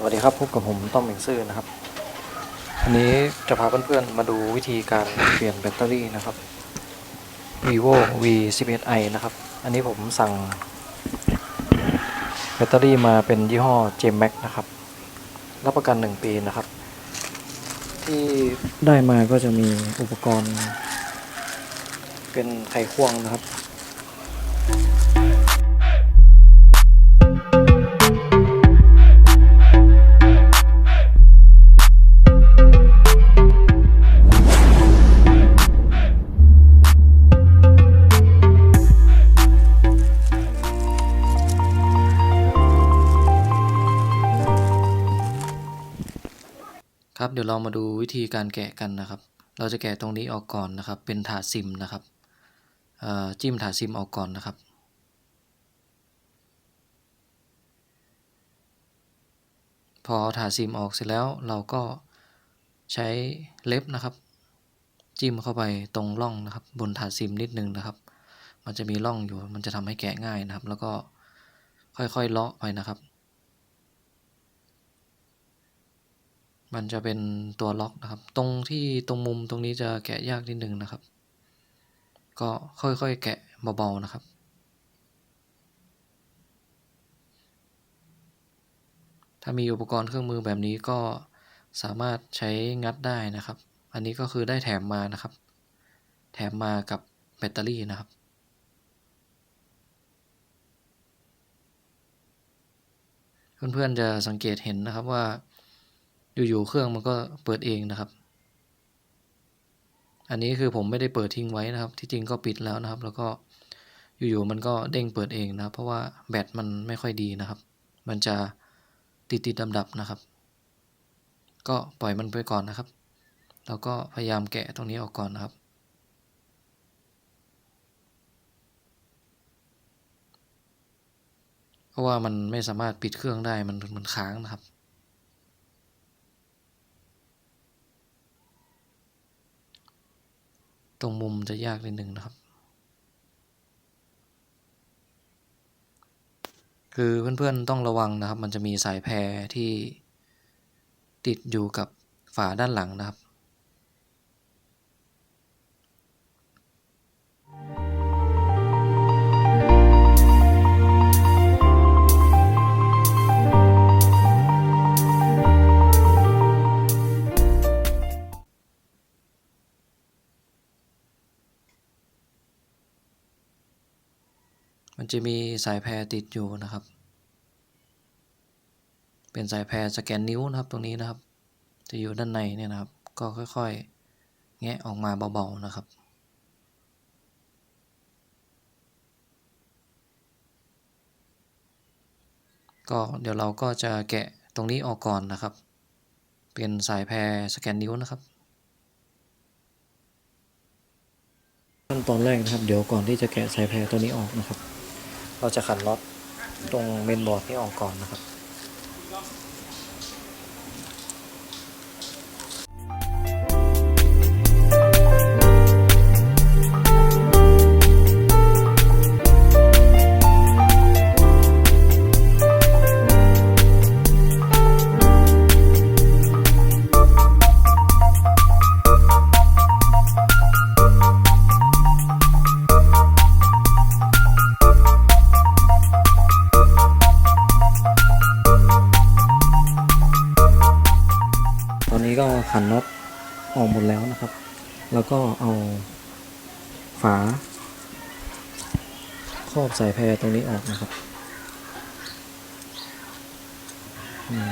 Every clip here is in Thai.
สวัสดีครับพบกับผมต้อมเมงซื่อนะครับวันนี้จะพาเพื่อนๆมาดูวิธีการเปลี่ยนแบตเตอรี่นะครับ vivo v 1 1 i นะครับ อันนี้ผมสั่ง แบตเตอรี่มาเป็นยี่ห้อ JMax นะครับ รับประกัน 1 ปีนะครับ ที่ได้มาก็จะมีอุปกรณ์ เป็นไขควงนะครับ เดี๋ยวเรามาดูวิธีการแกะกันนะครับ เราจะแกะตรงนี้ออกก่อนนะครับ เป็นถาดซิมนะครับเอ่อจิ้มถาดซิมออกก่อนนะครับ พอถาดซิมออกเสร็จแล้วเราก็ใช้เล็บนะครับ จิ้มเข้าไปตรงร่องนะครับ บนถาดซิมนิดนึงนะครับ มันจะมีร่องอยู่มันจะทำให้แกะง่ายนะครับ แล้วก็ค่อยๆเลาะไปนะครับ มันจะเป็นตัวล็อกนะครับ ตรงที่ตรงมุมตรงนี้จะแกะยากนิดนึงนะครับ ก็ค่อยๆแกะเบาๆนะครับ ถ้ามีอุปกรณ์เครื่องมือแบบนี้ก็สามารถใช้งัดได้นะครับ อันนี้ก็คือได้แถมมานะครับ แถมมากับแบตเตอรี่นะครับเพื่อนๆจะสังเกตเห็นนะครับว่า อยู่ๆเครื่องมันก็เปิดเองนะครับ อันนี้คือผมไม่ได้เปิดทิ้งไว้นะครับ ที่จริงก็ปิดแล้วนะครับ แล้วก็อยู่ๆมันก็เด้งเปิดเองนะครับเพราะว่าแบตมันไม่ค่อยดีนะครับ มันจะติดติดดับดับๆนะครับ ก็ปล่อยมันไปก่อนนะครับ แล้วก็พยายามแกะตรงนี้ออกก่อนนะครับ เพราะว่ามันไม่สามารถปิดเครื่องได้มันมันค้างนะครับ ตรงมุมจะยากนิดนึงนะครับ คือเพื่อนๆต้องระวังนะครับ มันจะมีสายแพรที่ติดอยู่กับฝาด้านหลังนะครับ จะมีสายแพรติดอยู่นะครับ เป็นสายแพรสแกนนิ้วนะครับตรงนี้นะครับ จะอยู่ด้านในเนี่ยนะครับ ก็ค่อยๆ แงะออกมาเบาๆนะครับก็เดี๋ยวเราก็จะแกะตรงนี้ออกก่อนนะครับ เป็นสายแพรสแกนนิ้วนะครับ ขั้นตอนแรกนะครับ เดี๋ยวก่อนที่จะแกะสายแพรตัวนี้ออกนะครับ เราจะขันน็อตตรงเมนบอร์ดนี้ออกก่อนนะครับ ขันน็อตออกหมดแล้วนะครับ แล้วก็เอาฝาครอบสายแพรตรงนี้ออกนะครับนี่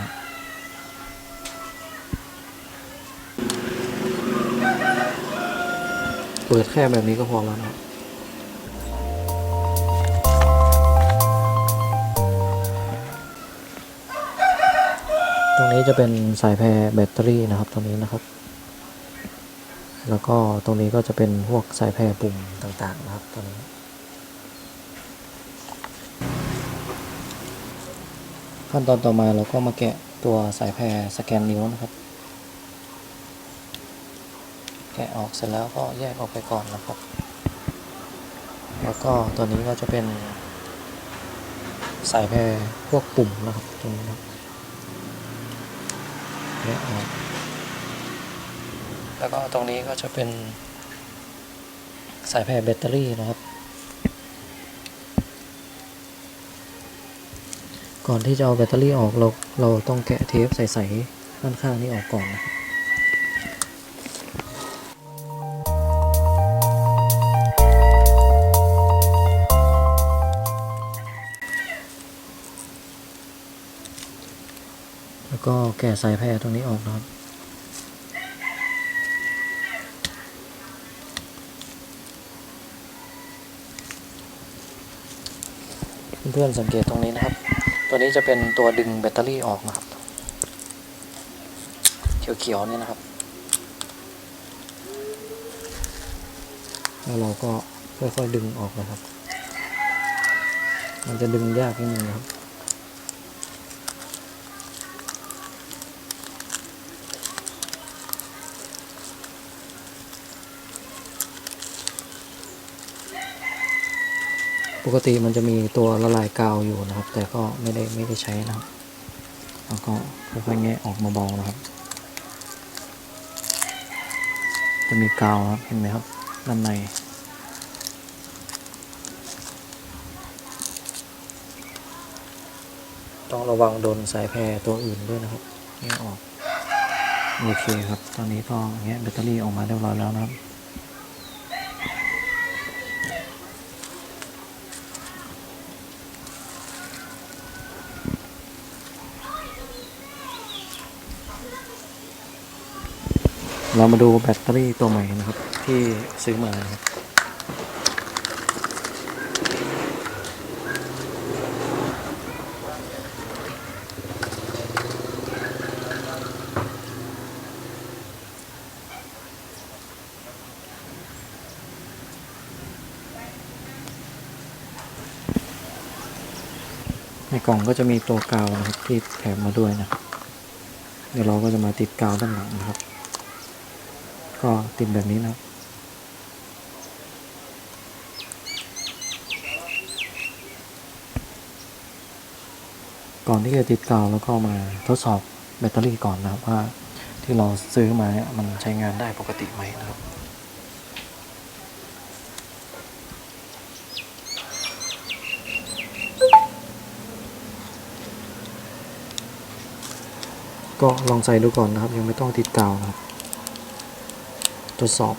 เปิดแค่แบบนี้ก็พอแล้วนะครับ ตรงนี้จะเป็นสายแพรแบตเตอรี่นะครับ ตรงนี้นะครับ แล้วก็ตรงนี้ก็จะเป็นพวกสายแพรปุ่มต่างๆนะครับตรงนี้ขั้นตอนต่อมาเราก็มาแกะตัวสายแพรสแกนนิ้วนะครับ แกะออกเสร็จแล้วก็แยกออกไปก่อนนะครับ แล้วก็ตัวนี้ก็จะเป็นสายแพรพวกปุ่มนะครับตรงนี้ครับ นี้ออก แล้วก็ตรงนี้ก็จะเป็นสายแพร่แบตเตอรี่นะครับ ก่อนที่จะเอาแบตเตอรี่ออกเราเราต้องแกะเทปใสๆด้านข้างนี้ออกก่อนนะครับ แล้วก็แกะสายแพร่ตรงนี้ออกนะครับ เพื่อนๆสังเกตตรงนี้นะครับ ตัวนี้จะเป็นตัวดึงแบตเตอรี่ออกนะครับ เขียวๆนี่นะครับ แล้วเราก็ค่อยๆดึงออกนะครับ มันจะดึงยากนิดนึงนะครับ ปกติมันจะมีตัวละลายกาวอยู่นะครับ แต่ก็ไม่ได้ไม่ได้ใช้นะครับ แล้วก็ค่อยๆแงะออกมาเบาๆนะครับ จะมีกาวครับเห็นไหมครับด้านในต้องระวังโดนสายแพรตัวอื่นด้วยนะครับแงะออก โอเคครับ ตอนนี้ก็แงะแบตเตอรี่ออกมาเรียบร้อยแล้วนะครับ เรามาดูแบตเตอรี่ตัวใหม่นะครับ ที่ซื้อมานะครับในกล่องก็จะมีตัวกาวนะครับที่แถมมาด้วยนะครับ เดี๋ยวเราก็จะมาติดกาวด้านหลังนะครับ ก็ติดแบบนี้นะครับก่อนที่จะติดกาวแล้วก็มาทดสอบแบตเตอรี่ก่อนนะครับว่าที่เราซื้อมาเนี่ยมันใช้งานได้ปกติไหมนะครับ ก็ลองใส่ดูก่อนนะครับ ยังไม่ต้องติดกาวนะครับ ทดสอบ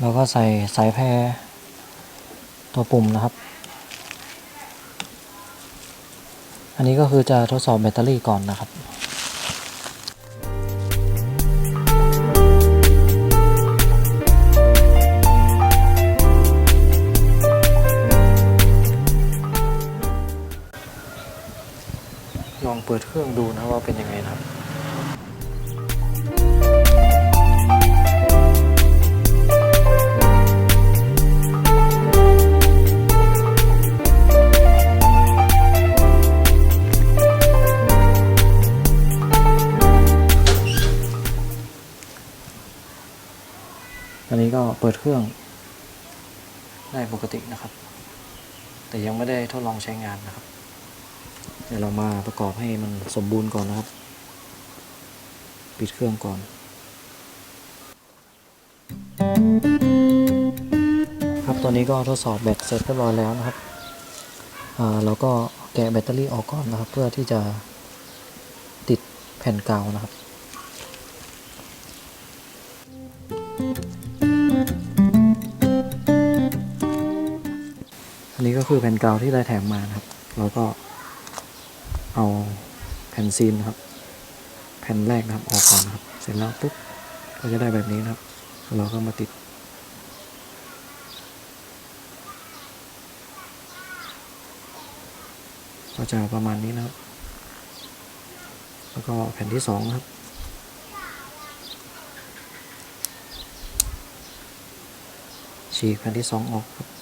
เราก็ใส่สายแพรตัวปุ่มนะครับ อันนี้ก็คือจะทดสอบแบตเตอรี่ก่อนนะครับลองเปิดเครื่องดูนะว่าเป็นยังไงนะครับ เปิดเครื่องได้ปกตินะครับ แต่ยังไม่ได้ทดลองใช้งานนะครับ เดี๋ยวเรามาประกอบให้มันสมบูรณ์ก่อนนะครับ ปิดเครื่องก่อน ครับตอนนี้ก็ทดสอบแบตเสร็จเรียบร้อยแล้วนะครับเราก็แกะแบตเตอรี่ออกก่อนนะครับ เพื่อที่จะติดแผ่นกาวนะครับ อันนี้ก็คือแผ่นกาวที่ได้แถมมานะครับเราก็เอาแผ่นซีนนะครับ แผ่นแรกนะครับออกก่อนนะครับ เสร็จแล้วปุ๊บก็จะได้แบบนี้นะครับ เราก็มาติด ก็จะประมาณนี้นะครับ แล้วก็แผ่นที่สองนะครับฉีกแผ่นที่สองออกครับ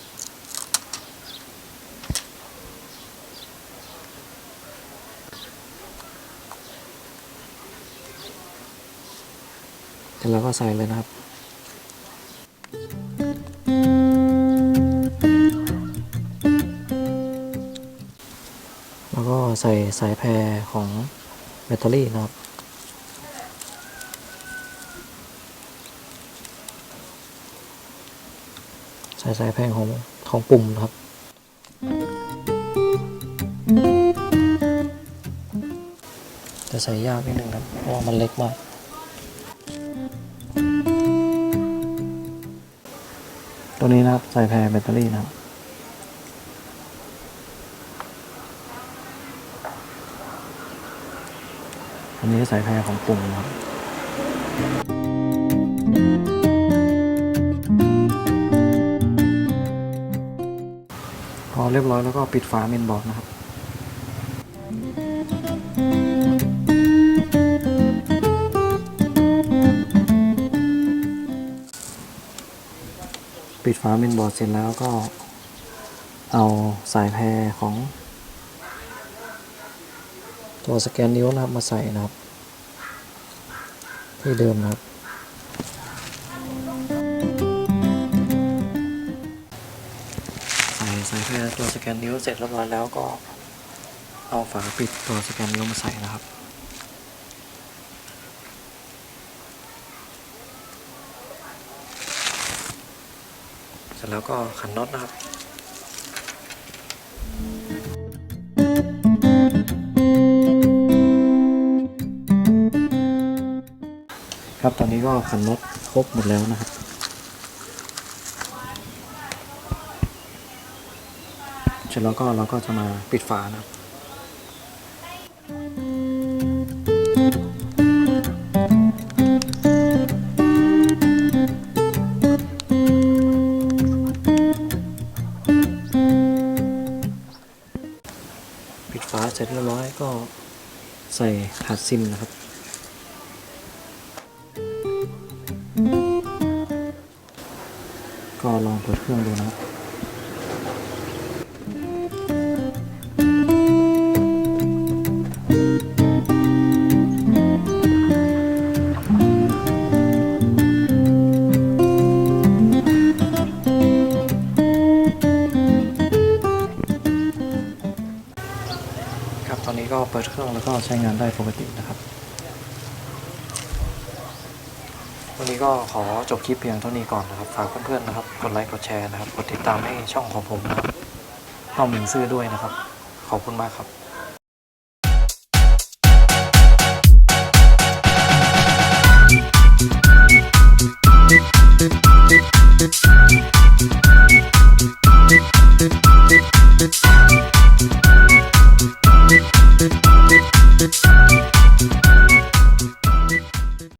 ร็จแล้วก็ใส่เลยนะครับแล้วก็ใส่สายแพรของแบตเตอรี่นะครับใส่สายแพรของของปุ่มนะครับจะใส่ยากนิดนึงครับเพราะว่ามันเล็กมาก ตัวนี้นะครับ ใส่แพรแบตเตอรี่นะครับอันนี้สายแพรของปุ่มนะครับพอเรียบร้อยแล้วก็ปิดฝาเมนบอร์ดนะครับ ดฝาเมนบอร์ดเสร็จแล้วก็เอาสายแพรของ ตัวสแกนนิ้วนะครับมาใส่นะครับ ที่เดิมนะครับ ใส่สายแพรตัวสแกนนิ้วเสร็จเรียบร้อยแล้วก็เอาฝาปิดตัวสแกนนิ้วมาใส่นะครับ ร็จแล้วก็ขันน็อตนะครับครับตอนนี้ก็ขันน็อตครบหมดแล้วนะครับเสร็จแล้วก็เราก็จะมาปิดฝานะครับ ใส่หัดซิมนะครับ เครื่องแล้วก็ใช้งานได้ปกตินะครับ วันนี้ก็ขอจบคลิปเพียงเท่านี้ก่อนนะครับ ฝากเพื่อนๆนะครับ กดไลค์ กดแชร์นะครับ กดติดตามให้ช่องของผมนะครับต้องมิงซื่อด้วยนะครับ ขอบคุณมากครับ